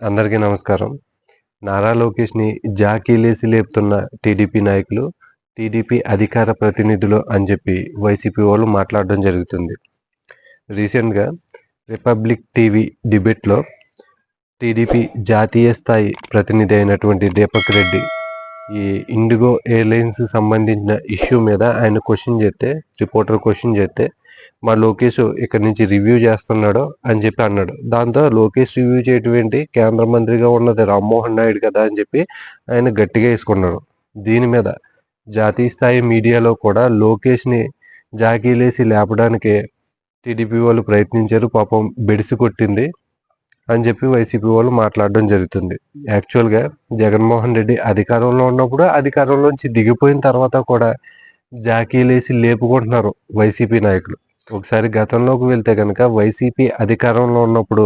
అందరికీ నమస్కారం. నారా లోకేష్ని జాకీలేసి లేపుతున్న టీడీపీ నాయకులు టీడీపీ అధికార ప్రతినిధులు అని చెప్పి వైసీపీ వాళ్ళు మాట్లాడడం జరుగుతుంది. రీసెంట్గా రిపబ్లిక్ టీవీ డిబేట్లో టీడీపీ జాతీయ స్థాయి ప్రతినిధి అయినటువంటి దీపక్ రెడ్డి ఈ ఇండిగో ఎయిర్లైన్స్ సంబంధించిన ఇష్యూ మీద ఆయన క్వశ్చన్ చేస్తే రిపోర్టర్ క్వశ్చన్ చేస్తే మా లోకేష్ ఇక్కడ నుంచి రివ్యూ చేస్తున్నాడు అని చెప్పి అన్నాడు. దాంతో లోకేష్ రివ్యూ చేయటం ఏంటి? కేంద్ర మంత్రిగా ఉన్నది రామ్మోహన్ నాయుడు కదా అని చెప్పి ఆయన గట్టిగా వేసుకున్నాడు. దీని మీద జాతీయ స్థాయి మీడియాలో కూడా లోకేష్ని జాకీలేసి లేపడానికి టీడీపీ వాళ్ళు ప్రయత్నించారు. పాపం బెడిసి కొట్టింది. అని చెప్పి వైసీపీ వాళ్ళు మాట్లాడడం జరుగుతుంది. యాక్చువల్గా జగన్మోహన్ రెడ్డి అధికారంలో ఉన్నప్పుడు అధికారంలోంచి దిగిపోయిన తర్వాత కూడా జాకీలేసి లేపుకుంటున్నారు వైసీపీ నాయకులు. ఒకసారి గతంలోకి వెళ్తే కనుక వైసీపీ అధికారంలో ఉన్నప్పుడు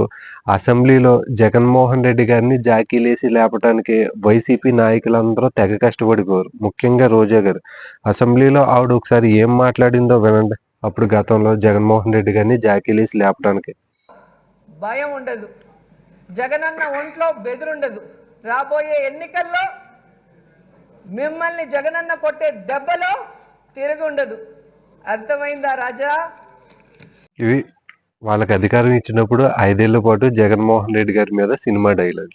అసెంబ్లీలో జగన్మోహన్ రెడ్డి గారిని జాకీలేసి లేపడానికి వైసీపీ నాయకులందరూ తెగ కష్టపడిపోరు ముఖ్యంగా రోజా గారు. అసెంబ్లీలో ఆవిడ ఒకసారి ఏం మాట్లాడిందో వినండి. అప్పుడు గతంలో జగన్మోహన్ రెడ్డి గారిని జాకీలేసి లేపడానికి భయం ఉండదు. జగనన్న ఒంట్లో బెదురుండదు. రాబోయే ఎన్నికల్లో మిమ్మల్ని జగనన్న కొట్టే దెబ్బలో తిరిగి ఉండదు అర్థమైందా రాజా? ఇవి వాళ్ళకి అధికారం ఇచ్చినప్పుడు ఐదేళ్ళ పాటు జగన్మోహన్ రెడ్డి గారి మీద సినిమా డైలాగ్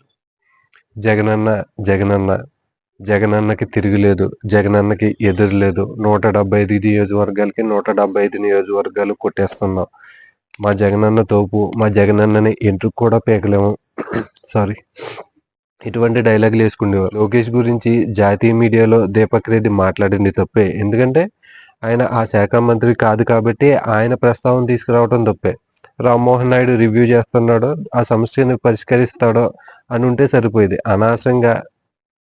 జగనన్న జగనన్న జగనన్నకి తిరుగులేదు జగనన్నకి ఎదురు లేదు. నూట డెబ్బై ఐదు నియోజకవర్గాలకి నూట డెబ్బై ఐదు నియోజకవర్గాలు కొట్టేస్తున్నాం. మా జగనన్న తోపు మా జగనన్నని ఎంట్రుకు కూడా పేకలేము? సారీ ఇటువంటి డైలాగులు వేసుకునేవారు. లోకేష్ గురించి జాతీయ మీడియాలో దీపక్ రెడ్డి మాట్లాడింది తప్పే. ఎందుకంటే ఆయన ఆ శాఖ మంత్రి కాదు కాబట్టి ఆయన ప్రస్తావన తీసుకురావడం తప్పే. రామ్మోహన్ నాయుడు రివ్యూ చేస్తున్నాడో ఆ సమస్యను పరిష్కరిస్తాడో అని ఉంటే సరిపోయేది. అనవసరంగా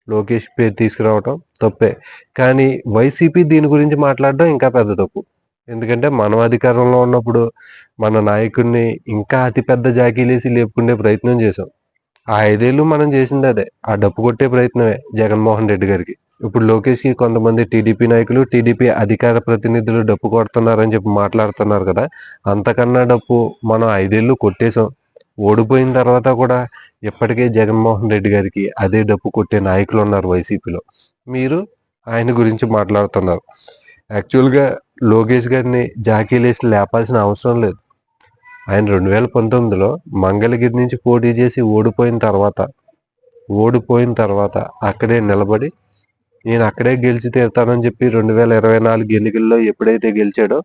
లోకేష్ పేరు తీసుకురావడం తప్పే. కానీ వైసీపీ దీని గురించి మాట్లాడడం ఇంకా పెద్ద తప్పు. ఎందుకంటే మనం అధికారంలో ఉన్నప్పుడు మన నాయకుడిని ఇంకా అతిపెద్ద జాకీలేసి లేపుకునే ప్రయత్నం చేసాం ఆ ఐదేళ్ళు మనం చేసింది అదే. ఆ డప్పు కొట్టే ప్రయత్నమే జగన్మోహన్ రెడ్డి గారికి. ఇప్పుడు లోకేష్కి కొంతమంది టీడీపీ నాయకులు టీడీపీ అధికార ప్రతినిధులు డప్పు కొడుతున్నారని చెప్పి మాట్లాడుతున్నారు కదా అంతకన్నా డప్పు మనం ఐదేళ్ళు కొట్టేశాం. ఓడిపోయిన తర్వాత కూడా ఇప్పటికే జగన్మోహన్ రెడ్డి గారికి అదే డప్పు కొట్టే నాయకులు ఉన్నారు వైసీపీలో. మీరు ఆయన గురించి మాట్లాడుతున్నారు. యాక్చువల్గా లోకేష్ గారిని జాకీలేసి లేపాల్సిన అవసరం లేదు. ఆయన రెండు వేల పంతొమ్మిదిలో మంగళగిరి నుంచి పోటీ చేసి ఓడిపోయిన తర్వాత ఓడిపోయిన తర్వాత అక్కడే నిలబడి నేను అక్కడే గెలిచి తీరుతానని చెప్పి రెండు వేల ఇరవై నాలుగు ఎన్నికల్లో ఎప్పుడైతే గెలిచాడో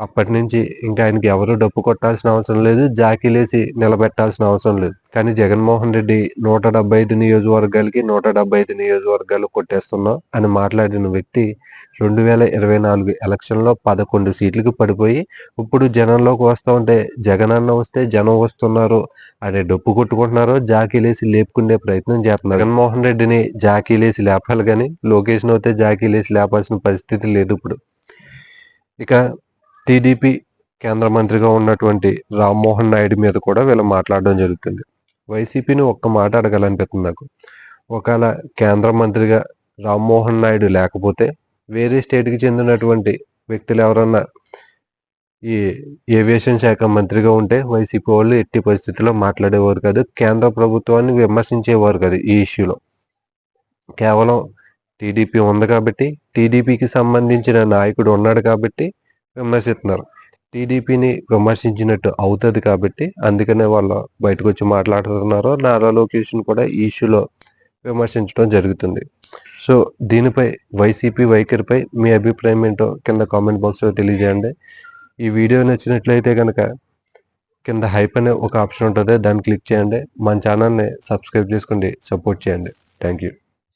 అప్పటి నుంచి ఇంకా ఆయనకి ఎవరు డప్పు కొట్టాల్సిన అవసరం లేదు జాకీలేసి నిలబెట్టాల్సిన అవసరం లేదు. కానీ జగన్మోహన్ రెడ్డి నూట డెబ్బై ఐదు నియోజకవర్గాలకి నూట డెబ్బై ఐదు నియోజకవర్గాలు కొట్టేస్తున్నాం అని మాట్లాడిన వ్యక్తి రెండు వేల ఇరవై నాలుగు ఎలక్షన్లో పదకొండు సీట్లకు పడిపోయి ఇప్పుడు జనంలోకి వస్తూ ఉంటే జగన్ అన్న వస్తే జనం వస్తున్నారు అనే డప్పు కొట్టుకుంటున్నారు జాకీలేసి లేపుకునే ప్రయత్నం చేస్తున్నారు. జగన్మోహన్ రెడ్డిని జాకీలేసి లేపాలి కానీ లోకేష్ను అయితే జాకీలేసి లేపాల్సిన పరిస్థితి లేదు ఇప్పుడు. ఇక టీడీపీ కేంద్ర మంత్రిగా ఉన్నటువంటి రామ్మోహన్ నాయుడు మీద కూడా వీళ్ళు మాట్లాడడం జరుగుతుంది. వైసీపీని ఒక్క మాట అడగాలనిపిస్తుంది నాకు. ఒకవేళ కేంద్ర మంత్రిగా రామ్మోహన్ నాయుడు లేకపోతే వేరే స్టేట్కి చెందినటువంటి వ్యక్తులు ఎవరన్నా ఈ ఏవియేషన్ శాఖ మంత్రిగా ఉంటే వైసీపీ వాళ్ళు ఎట్టి పరిస్థితుల్లో మాట్లాడేవారు కాదు. కేంద్ర ప్రభుత్వాన్ని విమర్శించేవారు కాదు ఈ ఇష్యూలో. కేవలం టీడీపీ ఉంది కాబట్టి టీడీపీకి సంబంధించిన నాయకుడు ఉన్నాడు కాబట్టి విమర్శిస్తున్నారు. టీడీపీని విమర్శించినట్టు అవుతుంది కాబట్టి అందుకనే వాళ్ళు బయటకు వచ్చి మాట్లాడుతున్నారు నారా లోకేష్ని కూడా ఈ ఇష్యూలో విమర్శించడం జరుగుతుంది. సో దీనిపై వైసీపీ వైఖరిపై మీ అభిప్రాయం ఏంటో కింద కామెంట్ బాక్స్లో తెలియజేయండి. ఈ వీడియో నచ్చినట్లయితే కనుక కింద హైప్ అనే ఒక ఆప్షన్ ఉంటుంది దాన్ని క్లిక్ చేయండి. మన ఛానల్ని సబ్స్క్రైబ్ చేసుకోండి సపోర్ట్ చేయండి. Thank you